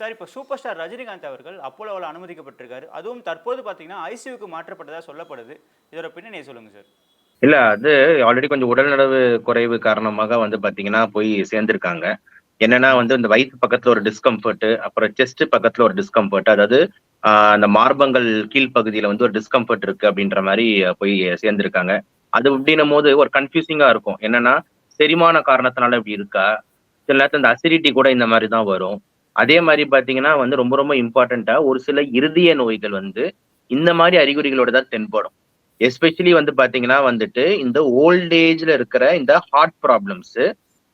Sir இப்போ super star Rajinikanth அவர்கள் அப்போலோவில் அனுமதிக்கப்பட்டிருக்காரு. அதுவும் தற்போது பார்த்தீங்கன்னா ஐசியூக்கு மாற்றப்பட்டதாக சொல்லப்படுது. இதோட பின்னணியை சொல்லுங்க சார். இல்ல அது ஆல்ரெடி கொஞ்சம் உடல்நலவு குறைவு காரணமாக வந்து பாத்தீங்கன்னா போய் சேர்ந்திருக்காங்க. என்னன்னா வந்து இந்த வயிற்று பக்கத்துல ஒரு டிஸ்கம்ஃபர்ட் அப்புறம் செஸ்ட் பக்கத்துல ஒரு டிஸ்கம்ஃபர்ட் அதாவது அந்த மார்பங்கள் கீழ்ப்பகுதியில வந்து ஒரு டிஸ்கம்ஃபர்ட் இருக்கு அப்படின்ற மாதிரி போய் சேர்ந்திருக்காங்க. அது அப்படின்னும் போது ஒரு கன்ஃபியூசிங்கா இருக்கும். என்னன்னா செரிமான காரணத்தினால இப்படி இருக்கா? சில நேரத்தில் இந்த அசிடிட்டி கூட இந்த மாதிரி தான் வரும். அதே மாதிரி பாத்தீங்கன்னா வந்து ரொம்ப ரொம்ப இம்பார்ட்டண்டா ஒரு சில இருதய நோய்கள் வந்து இந்த மாதிரி அறிகுறிகளோட தான் தென்படும். எஸ்பெஷலி வந்து பாத்தீங்கன்னா வந்துட்டு இந்த ஓல்ட் ஏஜ்ல இருக்கிற இந்த ஹார்ட் ப்ராப்ளம்ஸ்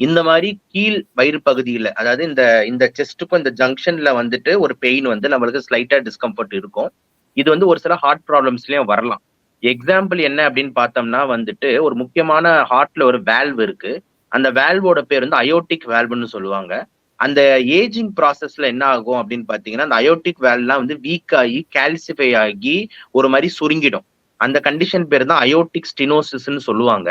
இந்த மாதிரி கீழ் வயிறு பகுதியில அதாவது இந்த இந்த செஸ்ட்டுக்கும் இந்த ஜங்ஷன்ல வந்துட்டு ஒரு பெயின் வந்து நம்மளுக்கு ஸ்லைட்டா டிஸ்கம்ஃபர்ட் இருக்கும். இது வந்து ஒரு சில ஹார்ட் ப்ராப்ளம்ஸ்லயும் வரலாம். எக்ஸாம்பிள் என்ன அப்படின்னு பார்த்தோம்னா வந்துட்டு ஒரு முக்கியமான ஹார்ட்ல ஒரு வேல்வ் இருக்கு. அந்த வேல்வோட பேர் வந்து அயோட்டிக் வேல்வ்னு சொல்லுவாங்க. அந்த ஏஜிங் ப்ராசஸ்ல என்ன ஆகும் அப்படின்னு பாத்தீங்கன்னா அந்த அயோட்டிக் வேல்லாம் வந்து வீக் ஆகி கால்சிஃபை ஆகி ஒரு மாதிரி சுருங்கிடும். அந்த கண்டிஷன் பேர் தான் அயோட்டிக் ஸ்டினோசிஸ்ன்னு சொல்லுவாங்க.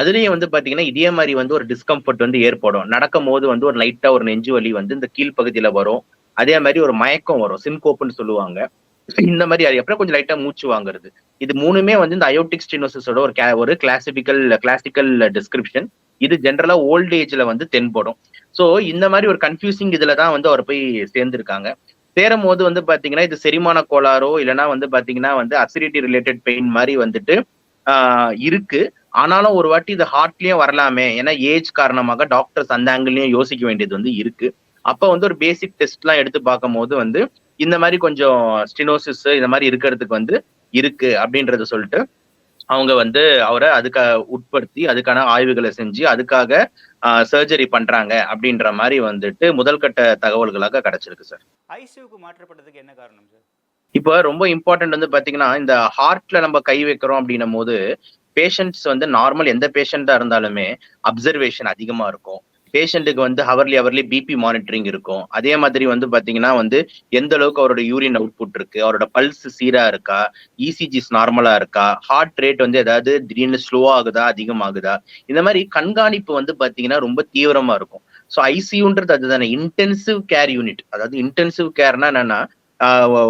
அதுலயும் வந்து பாத்தீங்கன்னா இதே மாதிரி வந்து ஒரு டிஸ்கம்ஃபர்ட் வந்து ஏற்படும். நடக்கும் போது வந்து ஒரு லைட்டா ஒரு நெஞ்சு வலி வந்து இந்த கீழ்ப்பகுதியில வரும். அதே மாதிரி ஒரு மயக்கம் வரும். சிம்கோப்புன்னு சொல்லுவாங்க. இந்த மாதிரி அது அப்புறம் கொஞ்சம் லைட்டா மூச்சு வாங்குறது. இது மூணுமே வந்து இந்த அயோட்டிக் ஸ்டினோசிஸோட ஒரு ஒரு கிளாசிபிக்கல் கிளாசிக்கல் டிஸ்கிரிப்ஷன் இது ஜென்ரலா ஓல்ட் ஏஜ்ல வந்து தென்படும். ஸோ இந்த மாதிரி ஒரு கன்ஃபியூசிங் இதுல தான் வந்து அவர் போய் சேர்ந்திருக்காங்க. சேரும் போது வந்து பாத்தீங்கன்னா இது செரிமான கோளாறோ இல்லைன்னா வந்து பாத்தீங்கன்னா வந்து அசிடிட்டி ரிலேட்டட் பெயின் மாதிரி வந்துட்டு ஆஹ் இருக்கு. ஆனாலும் ஒரு வாட்டி இது ஹார்ட்லயும் வரலாமே. ஏன்னா ஏஜ் காரணமாக டாக்டர்ஸ் அந்த ஆங்கிள்லயும் யோசிக்க வேண்டியது வந்து இருக்கு. அப்ப வந்து ஒரு பேசிக் டெஸ்ட் எல்லாம் எடுத்து பார்க்கும்போது வந்து இந்த மாதிரி கொஞ்சம் ஸ்டினோசிஸ் இந்த மாதிரி இருக்கிறதுக்கு வந்து இருக்கு அப்படின்றத சொல்லிட்டு அவங்க வந்து அவரை அதுக்கு உட்படுத்தி அதுக்கான ஆய்வுகளை செஞ்சு அதுக்காக சர்ஜரி பண்றாங்க அப்படின்ற மாதிரி வந்துட்டு முதல் கட்ட தகவல்களாக கிடைச்சிருக்கு சார் ஐசியூக்கு மாற்றப்பட்டதுக்கு என்ன காரணம் சார் இப்போ ரொம்ப இம்பார்ட்டன்ட் வந்து பாத்தீங்கன்னா இந்த ஹார்ட்ல நம்ம கை வைக்கிறோம் அப்படின்னும் போது பேஷண்ட்ஸ் வந்து நார்மல் எந்த பேஷண்டா இருந்தாலுமே அப்சர்வேஷன் அதிகமா இருக்கும். பேஷண்ட்டுக்கு வந்து ஹவர்லி ஹவர்லி பிபி மானிட்டரிங் இருக்கும். அதே மாதிரி வந்து பாத்தீங்கன்னா வந்து எந்த அளவுக்கு அவரோட யூரின் அவுட்புட் இருக்கு அவரோட பல்ஸ் சீரா இருக்கா இசிஜிஸ் நார்மலா இருக்கா ஹார்ட் ரேட் வந்து ஏதாவது திடீர்னு ஸ்லோ ஆகுதா அதிகமாகுதா? இந்த மாதிரி கண்காணிப்பு வந்து பாத்தீங்கன்னா ரொம்ப தீவிரமா இருக்கும். ஸோ ஐசியூன்றது அதுதானே இன்டென்சிவ் கேர் யூனிட் அதாவது இன்டென்சிவ் கேர்னா என்னன்னா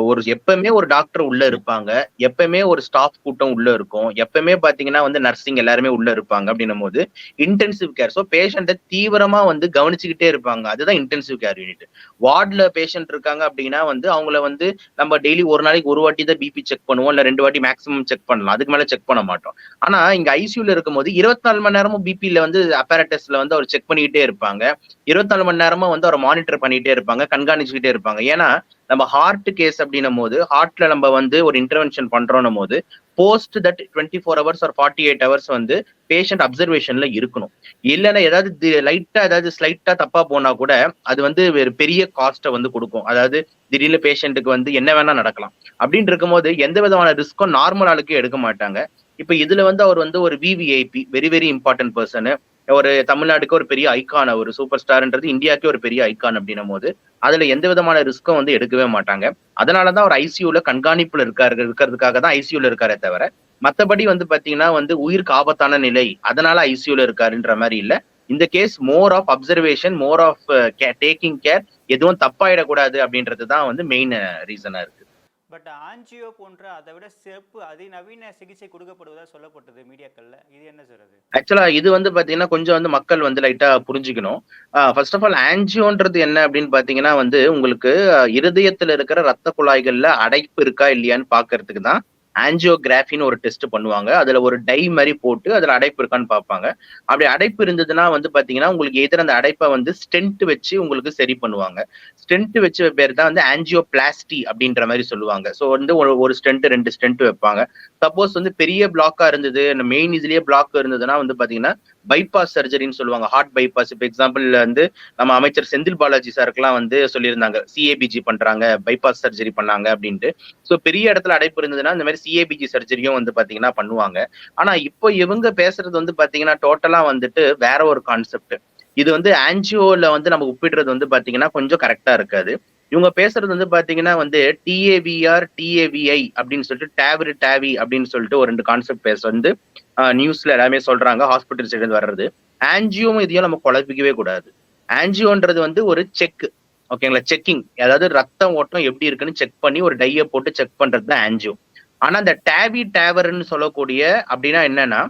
ஒரு எப்பவுமே ஒரு டாக்டர் உள்ள இருப்பாங்க. எப்பவுமே ஒரு ஸ்டாஃப் கூட்டம் உள்ள இருக்கும். எப்பவுமே பாத்தீங்கன்னா வந்து நர்சிங் எல்லாருமே உள்ள இருப்பாங்க அப்படின்னும் போது இன்டென்சிவ் கேர் ஸோ பேஷண்ட்டை தீவிரமா வந்து கவனிச்சுக்கிட்டே இருப்பாங்க. அதுதான் இன்டென்சிவ் கேர் யூனிட் வார்டில் பேஷண்ட் இருக்காங்க அப்படின்னா வந்து அவங்கள வந்து நம்ம டெய்லி ஒரு நாளைக்கு ஒரு வாட்டி தான் பிபி செக் பண்ணுவோம். இல்ல ரெண்டு வாட்டி மேக்ஸிமம் செக் பண்ணலாம். அதுக்கு மேல செக் பண்ண மாட்டோம். ஆனா இங்க ஐசியூல இருக்கும்போது இருபத்தி நாலு மணி நேரமும் பிபியில வந்து அப்பாரட்டஸ்ல வந்து அவர் செக் பண்ணிக்கிட்டே இருப்பாங்க. இருபத்தி நாலு மணி நேரமும் வந்து அவர் மானிட்டர் பண்ணிட்டே இருப்பாங்க கண்காணிச்சுக்கிட்டே இருப்பாங்க. ஏன்னா நம்ம ஹார்ட் கேஸ் அப்படின்னும் போது ஹார்ட்ல நம்ம வந்து ஒரு இன்டர்வென்ஷன் பண்றோம் போது post that twenty four hours ஒரு ஃபார்ட்டி எயிட் ஹவர்ஸ் வந்து பேஷண்ட் அப்சர்வேஷன்ல இருக்கணும். இல்லைன்னா ஏதாவது லைட்டா ஏதாவது ஸ்லைட்டா தப்பா போனா கூட அது வந்து ஒரு பெரிய காஸ்ட்டை வந்து கொடுக்கும். அதாவது திடீர்னு பேஷண்ட்டுக்கு வந்து என்ன வேணா நடக்கலாம். அப்படின்னு இருக்கும்போது எந்த விதமான ரிஸ்க்கும் நார்மல் ஆளுக்கு எடுக்க மாட்டாங்க. இப்ப இதுல வந்து அவர் வந்து ஒரு VVIP very very important person ஒரு தமிழ்நாட்டுக்கு ஒரு பெரிய ஐக்கான் ஒரு சூப்பர் ஸ்டார்ன்றது இந்தியாவுக்கே ஒரு பெரிய ஐக்கான் அப்படின்னும் போது அதுல எந்த விதமான ரிஸ்க்கும் வந்து எடுக்கவே மாட்டாங்க. அதனாலதான் அவர் ஐசியூல கண்காணிப்புல இருக்காரு இருக்கிறதுக்காக தான் ஐசியூல இருக்காரே தவிர மத்தபடி வந்து பாத்தீங்கன்னா வந்து உயிருக்கு ஆபத்தான நிலை அதனால ஐசியூல இருக்காருன்ற மாதிரி இல்ல. இந்த case more of observation more of taking care எதுவும் தப்பாயிடக்கூடாது அப்படின்றது தான் வந்து மெயின் ரீசனா uh, இருக்கு. பட் ஆஞ்சியோ போன்ற அதை விட சிறப்பு அதிநவீன சிகிச்சை கொடுக்கப்படுவதாக சொல்லப்பட்டது மீடியாக்கள்ல. இது என்ன சார் அது? ஆக்சுவலா இது வந்து பாத்தீங்கன்னா கொஞ்சம் வந்து மக்கள் வந்து லைட்டா புரிஞ்சுக்கணும். ஃபர்ஸ்ட் ஆஃப் ஆல் ஆன்ஜியோன்றது என்ன அப்படின்னு பாத்தீங்கன்னா வந்து உங்களுக்கு இருதயத்துல இருக்கிற ரத்த குழாய்கள்ல அடைப்பு இருக்கா இல்லையான்னு பாக்குறதுக்கு தான் ஆன்ஜியோகிராஃபின்னு ஒரு டெஸ்ட் பண்ணுவாங்க. அதுல ஒரு டை மாதிரி போட்டு அதுல அடைப்பு இருக்கான்னு பார்ப்பாங்க. அப்படி அடைப்பு இருந்ததுன்னா வந்து பாத்தீங்கன்னா உங்களுக்கு எதிர அந்த அடைப்பை வந்து ஸ்டென்ட் வச்சு உங்களுக்கு சரி பண்ணுவாங்க. ஸ்டென்ட் வச்ச பேர் தான் வந்து ஆன்ஜியோ பிளாஸ்டி அப்படின்ற மாதிரி சொல்லுவாங்க. ஸோ வந்து ஒரு ஒரு ஸ்டென்ட் ரெண்டு ஸ்டென்ட் வைப்பாங்க. சப்போஸ் வந்து பெரிய பிளாக்கா இருந்தது மெயின் இதுலயே பிளாக் இருந்ததுன்னா வந்து பாத்தீங்கன்னா பைபாஸ் சர்ஜரின்னு சொல்லுவாங்க. ஹார்ட் பைபாஸ் இப்போ எக்ஸாம்பிள் வந்து நம்ம அமைச்சர் செந்தில் பாலாஜி சாருக்குலாம் வந்து சொல்லியிருந்தாங்க. சிஏபிஜி பண்றாங்க பைபாஸ் சர்ஜரி பண்ணாங்க அப்படின்ட்டு. ஸோ பெரிய இடத்துல அடைப்பு இருந்ததுன்னா இந்த மாதிரி சிஏபிஜி சர்ஜரியும் வந்து பாத்தீங்கன்னா பண்ணுவாங்க. ஆனா இப்போ இவங்க பேசுறது வந்து பாத்தீங்கன்னா டோட்டலா வந்துட்டு வேற ஒரு கான்செப்ட் இது வந்து ஆன்ஜிஓல வந்து நம்ம ஒப்பிடுறது வந்து பாத்தீங்கன்னா கொஞ்சம் கரெக்டா இருக்காது. இவங்க பேசுறது வந்து பாத்தீங்கன்னா வந்து டிஏவிஆர் டிஏவிஐ அப்படின்னு சொல்லிட்டு டேவரி டேவி அப்படின்னு சொல்லிட்டு ஒரு ரெண்டு கான்செப்ட் பேச வந்து நியூஸ்ல எல்லாமே சொல்றாங்க. ஹாஸ்பிட்டல் சைடு வர்றது. ஆன்ஜியோவும் இதையும் நம்ம குழப்பிக்கவே கூடாது. ஆன்ஜியோன்றது வந்து ஒரு செக் ஓகேங்களா செக்கிங் அதாவது ரத்தம் ஓட்டம் எப்படி இருக்குன்னு செக் பண்ணி ஒரு டையை போட்டு செக் பண்றது தான் ஆன்ஜியோ ஆனா இந்த டேவி டேவர்னு சொல்லக்கூடிய அப்படின்னா என்னன்னா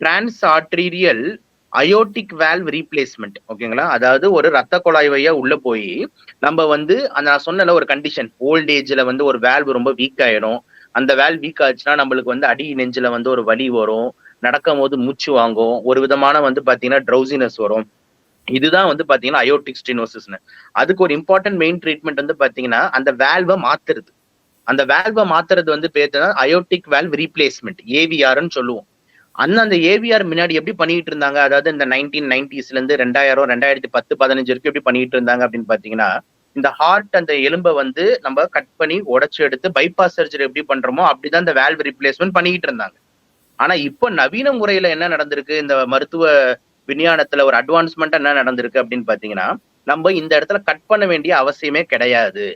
trans arterial aortic valve replacement ஓகேங்களா அதாவது ஒரு ரத்த குழாய் வழியா உள்ள போய் நம்ம வந்து அந்த நான் சொன்னல ஒரு கண்டிஷன் ஓல்ட் ஏஜ்ல வந்து ஒரு வேல்வ் ரொம்ப வீக் ஆயிடும். அந்த வேல் வீக் ஆச்சுன்னா நம்மளுக்கு வந்து அடி நெஞ்சில வந்து ஒரு வலி வரும். நடக்கும் போது மூச்சு வாங்கும். ஒரு விதமான வந்து பாத்தீங்கன்னா ட்ரௌசினஸ் வரும். இதுதான் வந்து பாத்தீங்கன்னா அயோட்டிக் ஸ்டினோசிஸ்னு அதுக்கு ஒரு இம்பார்ட்டன்ட் மெயின் ட்ரீட்மெண்ட் வந்து பாத்தீங்கன்னா அந்த வேல்வை மாத்துறது. அந்த வேல்வை மாத்துறது வந்து பேத்துனா அயோட்டிக் வேல்வ் ரீப்ளேஸ்மெண்ட் ஏவிஆர்னு சொல்லுவோம். அந்த அந்த ஏவிஆர் முன்னாடி எப்படி பண்ணிட்டு இருந்தாங்க? அதாவது இந்த நைன்டீன் நைன்டிஸ்ல இருந்து ரெண்டாயிரம் ரெண்டாயிரத்தி பத்து பதினஞ்சு வரைக்கும் எப்படி பண்ணிட்டு இருந்தாங்க அப்படின்னு பாத்தீங்கன்னா இந்த ஹார்ட் அந்த எலும்பை வந்து நம்ம கட் பண்ணி உடைச்சு எடுத்து பைபாஸ் சர்ஜரி எப்படி பண்றோமோ அப்படிதான் இந்த வேல்வ் ரிப்ளேஸ்மெண்ட் பண்ணிக்கிட்டு இருந்தாங்க. ஆனா இப்போ நவீன முறையில என்ன நடந்திருக்கு? இந்த மருத்துவ விஞ்ஞானத்துல ஒரு அட்வான்ஸ்மெண்ட் என்ன நடந்திருக்கு அப்படின்னு பாத்தீங்கன்னா நம்ம இந்த இடத்துல கட் பண்ண வேண்டிய அவசியமே கிடையாது.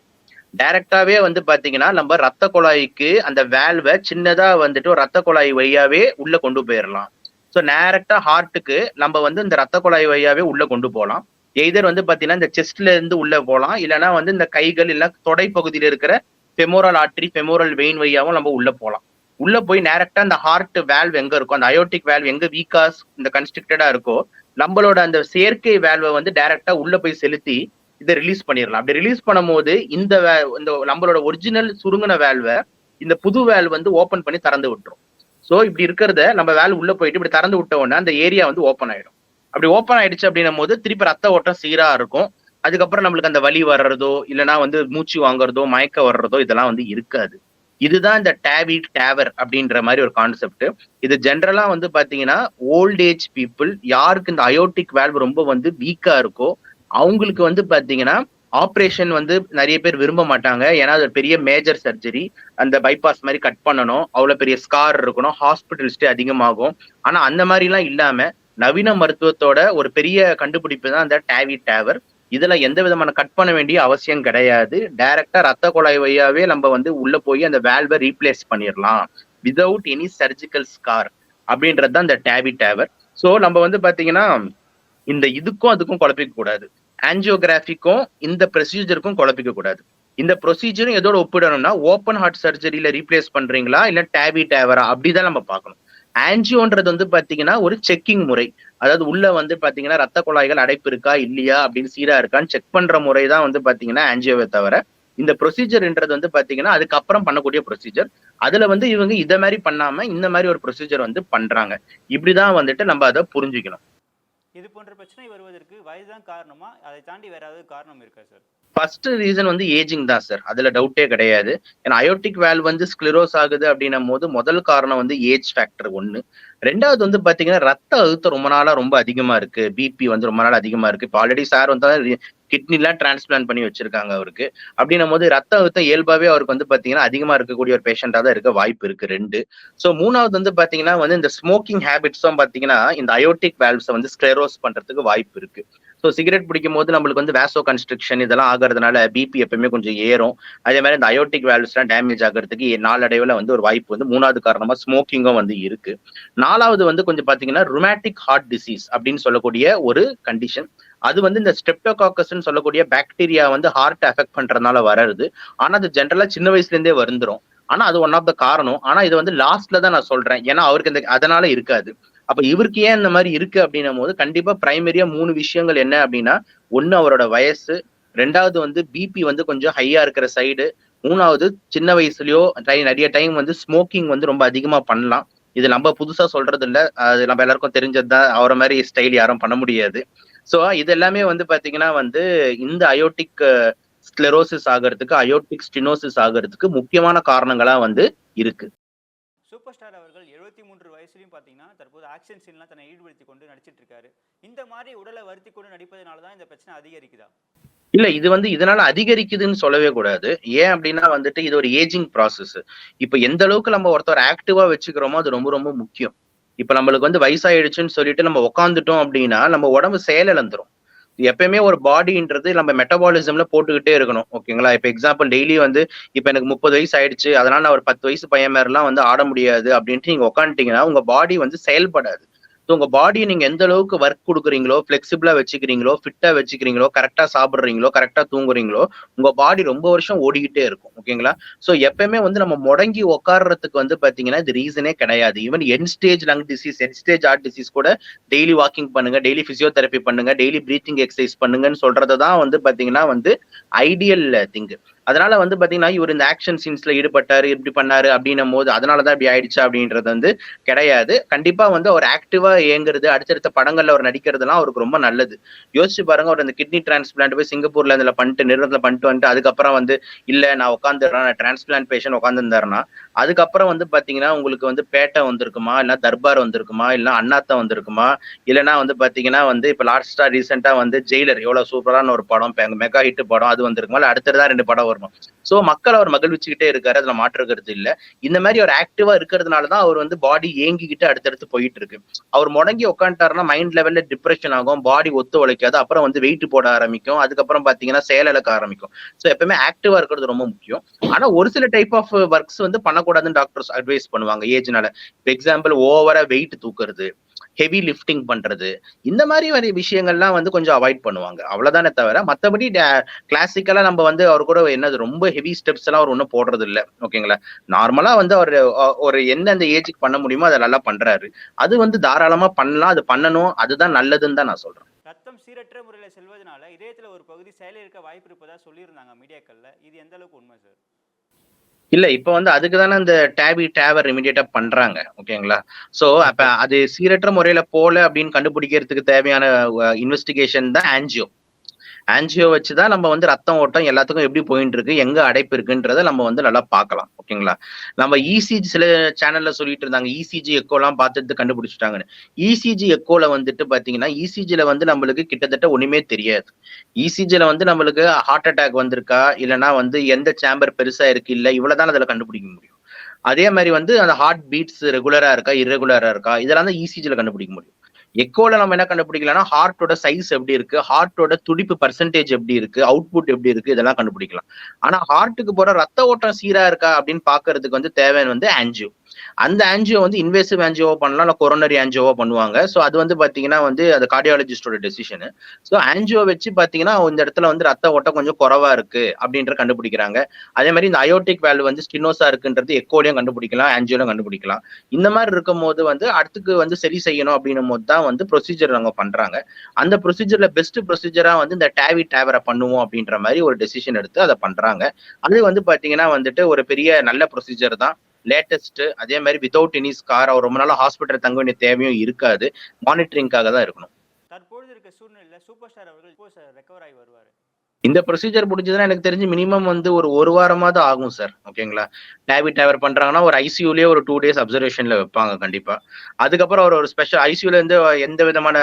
டைரக்டாவே வந்து பாத்தீங்கன்னா நம்ம ரத்த குழாய்க்கு அந்த வேல்வை சின்னதா வந்துட்டு ஒரு ரத்த குழாய் வழியாவே உள்ள கொண்டு போயிடலாம் ஸோ டைரக்டா ஹார்ட்டுக்கு நம்ம வந்து இந்த ரத்த குழாய் வழியாவே உள்ள கொண்டு போகலாம். எய்தர் வந்து பாத்தீங்கன்னா இந்த செஸ்ட்ல இருந்து உள்ள போகலாம் இல்லைன்னா வந்து இந்த கைகள் இல்ல தொடை பகுதியில இருக்கிற ஃபெமோரல் ஆட்ரி ஃபெமோரல் வெயின் வழியாகவும் நம்ம உள்ள போகலாம் உள்ள போய் டைரக்டா அந்த ஹார்ட் வேல்வ் எங்க இருக்கும் அந்த அயோட்டிக் வேல்வ் எங்க வீக்காஸ் இந்த கன்ஸ்ட்ரக்டடா இருக்கோ நம்மளோட அந்த செயற்கை வேல்வை வந்து டைரக்டா உள்ள போய் செலுத்தி இதை ரிலீஸ் பண்ணிடலாம். அப்படி ரிலீஸ் பண்ணும்போது இந்த வே- இந்த நம்மளோட ஒரிஜினல் சுருங்கின வேல்வை இந்த புது வேல் வந்து ஓப்பன் பண்ணி திறந்து விட்டுரும். ஸோ இப்படி இருக்கிறத நம்ம வேல் உள்ள போயிட்டு இப்படி திறந்து விட்ட உடனே அந்த ஏரியா வந்து ஓப்பன் ஆயிடும். அப்படி ஓப்பன் ஆயிடுச்சு அப்படின்னும் போது திருப்பி ரத்த ஓட்டம் சீரா இருக்கும். அதுக்கப்புறம் நம்மளுக்கு அந்த வலி வர்றதோ இல்லைன்னா வந்து மூச்சு வாங்குறதோ மயக்க வர்றதோ இதெல்லாம் வந்து இருக்காது. இதுதான் இந்த டேவி டேவர் அப்படின்ற மாதிரி ஒரு கான்செப்ட் இது ஜென்ரலா வந்து பாத்தீங்கன்னா ஓல்ட் ஏஜ் பீப்புள் யாருக்கு இந்த அயோட்டிக் வேல்வ் ரொம்ப வந்து வீக்கா இருக்கோ அவங்களுக்கு வந்து பாத்தீங்கன்னா ஆப்ரேஷன் வந்து நிறைய பேர் விரும்ப மாட்டாங்க. ஏன்னா அது ஒரு பெரிய மேஜர் சர்ஜரி அந்த பைபாஸ் மாதிரி கட் பண்ணணும். அவ்வளவு பெரிய ஸ்கார் இருக்கணும். ஹாஸ்பிட்டல் ஸ்டே அதிகமாகும். ஆனா அந்த மாதிரி எல்லாம் இல்லாம நவீன மருத்துவத்தோட ஒரு பெரிய கண்டுபிடிப்பு தான் அந்த டேவி டேவர். இதுல எந்த விதமான கட் பண்ண வேண்டிய அவசியம் கிடையாது. டைரக்டா ரத்த குழாய் வழியாவே நம்ம வந்து உள்ள போய் அந்த வேல்வை ரீப்ளேஸ் பண்ணிடலாம் விதவுட் எனி சர்ஜிக்கல் ஸ்கார் அப்படின்றது தான் இந்த டேவி டேவர். ஸோ நம்ம வந்து பாத்தீங்கன்னா இந்த இதுக்கும் அதுக்கும் குழப்பிக்க கூடாது. ஆன்ஜியோகிராஃபிக்கும் இந்த ப்ரொசீஜருக்கும் குழப்பிக்க கூடாது. இந்த ப்ரொசீஜரும் எதோட ஒப்பிடணும்னா ஓப்பன் ஹார்ட் சர்ஜரியில ரீப்ளேஸ் பண்றீங்களா இல்ல டேபி டேவரா? அப்படிதான் நம்ம பார்க்கணும். ஆன்ஜியோன்றது வந்து பாத்தீங்கன்னா ஒரு செக்கிங் முறை. அதாவது உள்ள வந்து பாத்தீங்கன்னா ரத்த குழாய்கள் அடைப்பு இருக்கா இல்லையா அப்படின்னு சீரா இருக்கான்னு செக் பண்ற முறை தான் வந்து பாத்தீங்கன்னா ஆன்ஜியோவை தவிர இந்த ப்ரொசீஜர்ன்றது வந்து பாத்தீங்கன்னா அதுக்கப்புறம் பண்ணக்கூடிய ப்ரொசீஜர் அதுல வந்து இவங்க இத மாதிரி பண்ணாம இந்த மாதிரி ஒரு ப்ரொசீஜர் வந்து பண்றாங்க. இப்படிதான் வந்துட்டு நம்ம அதை புரிஞ்சுக்கணும். இது போன்ற பிரச்சனை வருவதற்கு வயதுதான் காரணமா? அதை தாண்டி வேற ஏதாவது காரணம் இருக்கா சார்? ஃபர்ஸ்ட் ரீசன் வந்து ஏஜிங் தான் சார் அதுல டவுட்டே கிடையாது. ஏன்னா அயோட்டிக் வேல் வந்து ஸ்க்ளிரோஸ் ஆகுது அப்படின்னும் போது முதல் காரணம் வந்து ஏஜ் ஃபேக்டர் ஒன்னு ரெண்டாவது வந்து பாத்தீங்கன்னா ரத்த அழுத்தம் ரொம்ப நாளா ரொம்ப அதிகமா இருக்கு. பிபி வந்து ரொம்ப நாள் அதிகமா இருக்கு. இப்போ ஆல்ரெடி சார் வந்து கிட்னிலாம் டிரான்ஸ்பிளான் பண்ணி வச்சிருக்காங்க அவருக்கு. அப்படின்னும் போது ரத்த அழுத்தம் இயல்பாவே அவருக்கு வந்து பாத்தீங்கன்னா அதிகமா இருக்கக்கூடிய ஒரு பேஷண்டா தான் இருக்க வாய்ப்பு இருக்கு ரெண்டு. ஸோ மூணாவது வந்து பாத்தீங்கன்னா வந்து இந்த ஸ்மோக்கிங் ஹேபிட்ஸும் பாத்தீங்கன்னா இந்த அயோட்டிக் வேல்வ்ஸை வந்து ஸ்க்ளெரோஸ் பண்றதுக்கு வாய்ப்பு இருக்கு. ஸோ சிகரெட் பிடிக்கும் போது நம்மளுக்கு வந்து வேசோ கன்ஸ்ட்ரக்ஷன் இதெல்லாம் ஆகிறதுனால பிபி எப்பயுமே கொஞ்சம் ஏறும். அதே மாதிரி இந்த அயோட்டிக் வேல்வ்ஸ்லாம் டேமேஜ் ஆகிறதுக்கு நாளடைவில் வந்து ஒரு வாய்ப்பு வந்து மூணாவது காரணமாக ஸ்மோக்கிங்கும் வந்து இருக்கு. நாலாவது வந்து கொஞ்சம் பார்த்தீங்கன்னா ருமேட்டிக் ஹார்ட் டிசீஸ் அப்படின்னு சொல்லக்கூடிய ஒரு கண்டிஷன் அது வந்து இந்த ஸ்டெப்டோகாக்கஸ்ன்னு சொல்லக்கூடிய பாக்டீரியா வந்து ஹார்ட் அஃபெக்ட் பண்றதுனால வர்றது. ஆனா அது ஜென்ரலா சின்ன வயசுல இருந்தே வந்துரும் ஆனா அது ஒன் ஆஃப் த காரணம். ஆனா இது வந்து லாஸ்ட்ல தான் நான் சொல்றேன். ஏன்னா அவருக்கு இந்த அதனால இருக்காது. அப்ப இவருக்கு ஏன் இந்த மாதிரி இருக்கு அப்படின்னும் போது கண்டிப்பா பிரைமரியா மூணு விஷயங்கள் என்ன அப்படின்னா ஒன்னு அவரோட வயசு ரெண்டாவது வந்து பிபி வந்து கொஞ்சம் ஹையா இருக்கிற சைடு மூணாவது சின்ன வயசுலயோ நிறைய டைம் வந்து ஸ்மோக்கிங் வந்து ரொம்ப அதிகமா பண்ணலாம். இது நம்ம புதுசா சொல்றது இல்ல அது நம்ம எல்லாருக்கும் தெரிஞ்சதுதான். அவரை மாதிரி ஸ்டைல் யாரும் பண்ண முடியாது. சோ இது எல்லாமே வந்து பாத்தீங்கன்னா வந்து இந்த அயோட்டிக் ஸ்க்ளெரோசிஸ் ஆகிறதுக்கு அயோட்டிக் ஸ்டினோசிஸ் ஆகிறதுக்கு முக்கியமான காரணங்களா வந்து இருக்கு. சூப்பர் ஸ்டார் அவர்கள் எழுபத்தி மூன்று வயசுலையும் பார்த்தீங்கன்னா தற்போது ஆக்ஷன் சீன்லாம் தன்னை ஈடுபடுத்தி கொண்டு நடிச்சிட்டு இருக்காரு இந்த மாதிரி உடலை வருத்தி கொண்டு நடிப்பதனால தான் இந்த பிரச்சனை அதிகரிக்குதா? இல்ல இது வந்து இதனால அதிகரிக்குதுன்னு சொல்லவே கூடாது. ஏன் அப்படின்னா வந்துட்டு இது ஒரு ஏஜிங் ப்ராசஸ் இப்ப எந்த அளவுக்கு நம்ம ஒருத்தர் ஆக்டிவா வச்சுக்கிறோமோ அது ரொம்ப ரொம்ப முக்கியம். இப்ப நம்மளுக்கு வந்து வயசாயிடுச்சுன்னு சொல்லிட்டு நம்ம உக்காந்துட்டோம் அப்படின்னா நம்ம உடம்பு செயலிழந்துரும் எப்பயுமே ஒரு பாடின்றது நம்ம மெட்டபாலிசம்ல போட்டுக்கிட்டே இருக்கணும் ஓகேங்களா? இப்ப எக்ஸாம்பிள் டெய்லி வந்து இப்ப எனக்கு முப்பது வயசு ஆயிடுச்சு அதனால நான் ஒரு பத்து வயசு பையன் மாதிரிலாம் வந்து ஆட முடியாது அப்படின்ட்டு நீங்க உட்காந்துட்டீங்கன்னா உங்க பாடி வந்து செயல்படாது. ஸோ உங்க பாடியை நீங்க எந்த அளவுக்கு ஒர்க் கொடுக்குறீங்களோ ஃபிளெக்சிபிளா வச்சுக்கிறீங்களோ ஃபிட்டா வச்சுக்கிறீங்களோ கரெக்டா சாப்பிட்றீங்களோ கரெக்டா தூங்குறீங்களோ உங்க பாடி ரொம்ப வருஷம் ஓடிக்கிட்டே இருக்கும் ஓகேங்களா ஸோ எப்பயுமே வந்து நம்ம முடங்கி உட்கார்றதுக்கு வந்து பாத்தீங்கன்னா இது ரீசனே கிடையாது. Even end stage lung disease end stage heart disease கூட டெய்லி வாக்கிங் பண்ணுங்க டெய்லி பிசியோதெரப்பி பண்ணுங்க டெய்லி பிரீத்திங் எக்ஸசைஸ் பண்ணுங்கன்னு சொல்றது தான் வந்து பாத்தீங்கன்னா வந்து ஐடியல் திங்க் அதனால வந்து பாத்தீங்கன்னா இவர் இந்த ஆக்ஷன் சீன்ஸ்ல ஈடுபட்டாரு இப்படி பண்ணாரு அப்படின்னும் போது அதனாலதான் இப்படி ஆயிடுச்சு அப்படின்றது வந்து கிடையாது. கண்டிப்பா வந்து அவர் ஆக்டிவா இயங்குறது அடுத்தடுத்த படங்கள்ல அவர் நடிக்கிறதுலாம் அவருக்கு ரொம்ப நல்லது. யோசிச்சு பாருங்க அவர் அந்த கிட்னி டிரான்ஸ்பிளான்ட் போய் சிங்கப்பூர்ல இதுல பண்ணிட்டு நிறுவனத்துல பண்ணிட்டு வந்துட்டு அதுக்கப்புறம் வந்து இல்ல நான் உட்காந்துடுறேன் டிரான்ஸ்பிளான்ட் பேஷன் உட்காந்துருந்தாருன்னா அதுக்கப்புறம் வந்து பாத்தீங்கன்னா உங்களுக்கு வந்து பேட்டை வந்திருக்குமா? இல்ல தர்பார் வந்திருக்குமா? இல்ல அண்ணாத்தா வந்திருக்குமா? இல்லைன்னா வந்து பாத்தீங்கன்னா வந்து இப்ப லாஸ்டா ரீசெண்டா வந்து ஜெயிலர். எவ்வளவு சூப்பரான ஒரு படம் மெகா ஹிட் படம் அது வந்திருக்குமா? இல்ல அடுத்ததா ரெண்டு படம் வரணும். சோ மக்கள் அவர் மகிழ்விச்சுக்கிட்டே இருக்காரு. அதுல மாற்றுக்கிறது இல்ல. இந்த மாதிரி ஒரு ஆக்டிவா இருக்கிறதுனாலதான் அவர் வந்து பாடி ஏங்கிக்கிட்டு அடுத்தடுத்து போயிட்டு இருக்கு அவர் முடங்கி உட்காந்துட்டாருன்னா மைண்ட் லெவல்ல டிப்ரெஷன் ஆகும். பாடி ஒத்து உழைக்காது. அப்புறம் வந்து வெயிட் போட ஆரம்பிக்கும். அதுக்கப்புறம் பாத்தீங்கன்னா செயலிழக்க ஆரம்பிக்கும். சோ எப்பவுமே ஆக்டிவா இருக்கிறது ரொம்ப முக்கியம். ஆனா ஒரு சில டைப் ஆஃப் ஒர்க்ஸ் வந்து பண்ணக்கூடாதுன்னு டாக்டர்ஸ் அட்வைஸ் பண்ணுவாங்க. ஏஜ்னால இப்போ எக்ஸாம்பிள் ஓவரா வெயிட் தூக்குறது ஹெவி லிஃப்டிங் பண்றது இந்த மாதிரி வரை விஷயங்கள்லாம் வந்து கொஞ்சம் அவாய்ட் பண்ணுவாங்க. அவ்வளவுதானே தவிர மத்தபடி கிளாசிக்கலா நம்ம வந்து அவர் கூட என்னது ரொம்ப ஹெவி ஸ்டெப்ஸ் எல்லாம் அவர் ஒன்றும் போடுறது இல்ல ஓகேங்களா நார்மலா வந்து அவர் ஒரு ஒரு எந்தெந்த ஏஜுக்கு பண்ண முடியுமோ அதை நல்லா பண்றாரு. அது வந்து தாராளமா பண்ணலாம் அது பண்ணணும் அதுதான் நல்லதுன்னு தான் நான் சொல்றேன். ரத்தம் சீரற்ற முறையில செல்வதனால இதயத்துல ஒரு பகுதி செயலிழக்க வாய்ப்பு இருப்பதா சொல்லியிருந்தாங்க மீடியாக்கள்ல. இது எந்த அளவுக்கு உண்மை சார் இல்ல இப்ப வந்து அதுக்கு தானே இந்த டேபி டேவர் இமிடியேட்டா பண்றாங்க ஓகேங்களா? சோ அப்ப அது சீரற்ற முறையில போல அப்படின்னு கண்டுபிடிக்கிறதுக்கு தேவையான இன்வெஸ்டிகேஷன் தான் ஆன்ஜியோ ஆன்ஜியோ வச்சு தான் நம்ம வந்து ரத்தம் ஓட்டம் எல்லாத்துக்கும் எப்படி போயிட்டு இருக்கு எங்க அடைப்பு இருக்குன்றத நம்ம வந்து நல்லா பார்க்கலாம் ஓகேங்களா? நம்ம இசிஜி சில சேனல்ல சொல்லிட்டு இருந்தாங்க இசிஜி எக்கோலாம் பார்த்துட்டு கண்டுபிடிச்சிட்டாங்கன்னு. இசிஜி எக்கோல வந்துட்டு பாத்தீங்கன்னா இசிஜில வந்து நம்மளுக்கு கிட்டத்தட்ட ஒண்ணுமே தெரியாது. இசிஜில வந்து நம்மளுக்கு ஹார்ட் அட்டாக் வந்திருக்கா இல்லைன்னா வந்து எந்த சேம்பர் பெருசா இருக்கு இல்ல இவ்வளவுதான் அதுல கண்டுபிடிக்க முடியும். அதே மாதிரி வந்து அந்த ஹார்ட் பீட்ஸ் ரெகுலரா இருக்கா இரெகுலரா இருக்கா இதெல்லாம் தான் இசிஜில கண்டுபிடிக்க முடியும். எக்கோல நம்ம என்ன கண்டுபிடிக்கலாம்னா ஹார்ட்டோட சைஸ் எப்படி இருக்கு ஹார்ட்டோட துடிப்பு பர்சன்டேஜ் எப்படி இருக்கு அவுட்புட் எப்படி இருக்கு இதெல்லாம் கண்டுபிடிக்கலாம். ஆனா ஹார்ட்டுக்கு போற ரத்த ஓட்டம் சீரா இருக்கா அப்படின்னு பாக்குறதுக்கு வந்து தேவையான வந்து ஆன்ஜியோ அந்த ஆன்ஜியோ வந்து இன்வேசிவ் ஆன்ஜியோவோ பண்ணலாம் இல்லை கொரோனரி ஆன்ஜியோவோ பண்ணுவாங்க. ஸோ அது வந்து பார்த்தீங்கன்னா வந்து அது கார்டியாலஜிஸ்டோட டெசிஷனு ஸோ ஆன்ஜியோ வச்சு பார்த்தீங்கன்னா இந்த இடத்துல வந்து ரத்த ஓட்டம் கொஞ்சம் குறவா இருக்கு அப்படின்ற கண்டுபிடிக்கிறாங்க. அதே மாதிரி இந்த அயோட்டிக் வேல்யூ வந்து ஸ்டினோசா இருக்குன்றது எக்கோலையும் கண்டுபிடிக்கலாம் ஆன்ஜியோலையும் கண்டுபிடிக்கலாம். இந்த மாதிரி இருக்கும் போது வந்து அடுத்துக்கு வந்து சரி செய்யணும் அப்படின்னும் போது தான் வந்து ப்ரொசீஜர் அவங்க பண்றாங்க. அந்த ப்ரொசீஜர்ல பெஸ்ட் ப்ரொசீஜரா வந்து இந்த டேவி டேவரை பண்ணுவோம் அப்படின்ற மாதிரி ஒரு டெசிஷன் எடுத்து அதை பண்றாங்க. அது வந்து பாத்தீங்கன்னா வந்துட்டு ஒரு பெரிய நல்ல ப்ரொசீஜர் தான். லேட்டஸ்ட் அதே மாதிரி வித்தவுட் எனி ஸ்கார் அவர் ரொம்ப நாள் ஹாஸ்பிட்டல் தங்க வேண்டிய தேவையும் இருக்காது. மானிட்டரிங்காக தான் இருக்கணும். தற்பொழுது இருக்க சூழ்நிலையில் சூப்பர் ஸ்டார் அவர்கள் இப்போ ரெக்கவர் ஆகி வருவார். இந்த ப்ரொசீஜர் முடிஞ்சதுன்னா எனக்கு தெரிஞ்சு மினிமம் வந்து ஒரு ஒரு வாரமாவது ஆகும் சார் ஓகேங்களா டேபி டேவர் பண்றாங்கன்னா ஒரு ஐசியூலயே ஒரு டூ டேஸ் அப்சர்வேஷன்ல வைப்பாங்க கண்டிப்பா. அதுக்கப்புறம் அவர் ஒரு ஸ்பெஷல் ஐசியூல இருந்து எந்த விதமான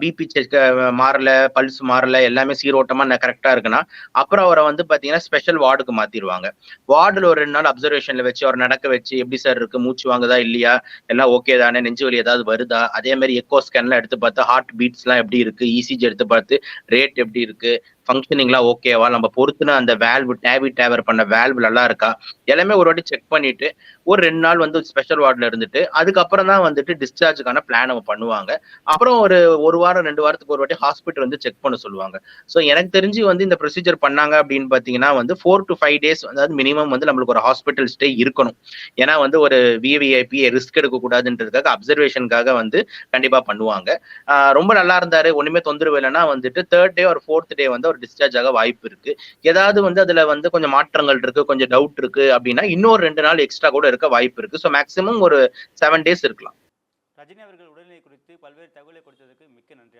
பிபி செக் மாறல பல்ஸ் மாறல எல்லாமே சீரோட்டமா கரெக்டா இருக்குன்னா அப்புறம் அவரை வந்து பாத்தீங்கன்னா ஸ்பெஷல் வார்டுக்கு மாத்திடுவாங்க. வார்டுல ஒரு ரெண்டு நாள் அப்சர்வேஷன்ல வச்சு அவர் நடக்க வச்சு எப்படி சார் இருக்கு மூச்சு வாங்குதா இல்லையா? எல்லாம் ஓகே தானே நெஞ்சு வலி ஏதாவது வருதா? அதே மாதிரி எக்கோ ஸ்கேன்லாம் எடுத்து பார்த்து ஹார்ட் பீட்ஸ் எல்லாம் எப்படி இருக்கு? இசிஜி எடுத்து பார்த்து ரேட் எப்படி இருக்கு? ஃபங்க்ஷனிங்லாம் ஓகேவா நம்ம பொறுத்துன அந்த வேல்வு டேவி டேவர் பண்ண வேல்வு நல்லா இருக்கா? எல்லாமே ஒரு வாட்டி செக் பண்ணிட்டு ஒரு ரெண்டு நாள் வந்து ஸ்பெஷல் வார்டில் இருந்துட்டு அதுக்கப்புறம் தான் வந்துட்டு டிஸ்சார்ஜுக்கான பிளான் அவங்க பண்ணுவாங்க. அப்புறம் ஒரு ஒரு வாரம் ரெண்டு வாரத்துக்கு ஒரு வாட்டி ஹாஸ்பிட்டல் வந்து செக் பண்ண சொல்லுவாங்க. ஸோ எனக்கு தெரிஞ்சு வந்து இந்த ப்ரொசீஜர் பண்ணாங்க அப்படின்னு பார்த்தீங்கன்னா வந்து ஃபோர் டு ஃபைவ் டேஸ் அதாவது மினிமம் வந்து நம்மளுக்கு ஒரு ஹாஸ்பிட்டல் ஸ்டே இருக்கணும். ஏன்னா வந்து ஒரு விவிஐபி ரிஸ்க் எடுக்கக்கூடாதுன்றதுக்காக அப்சர்வேஷனுக்காக வந்து கண்டிப்பாக பண்ணுவாங்க. ரொம்ப நல்லா இருந்தாரு. ஒன்றுமே தொந்தரவு இல்லைன்னா வந்துட்டு தேர்ட் டே ஒரு ஃபோர்த் டே வந்து அவர் டிஸ்சார்ஜ் ஆக வாய்ப்பு இருக்கு. ஏதாவது வந்து அதுல வந்து கொஞ்சம் மாற்றங்கள் இருக்கு கொஞ்சம் டவுட் இருக்கு அப்படின்னா இன்னொரு ரெண்டு நாள் எக்ஸ்ட்ரா கூட இருக்க வாய்ப்பு இருக்கு. ஸோ மேக்ஸிமம் ஒரு செவன் டேஸ் இருக்கலாம். ரஜினி அவர்கள் உடல்நிலை குறித்து பல்வேறு தகவலை கொடுத்ததுக்கு மிக்க நன்றி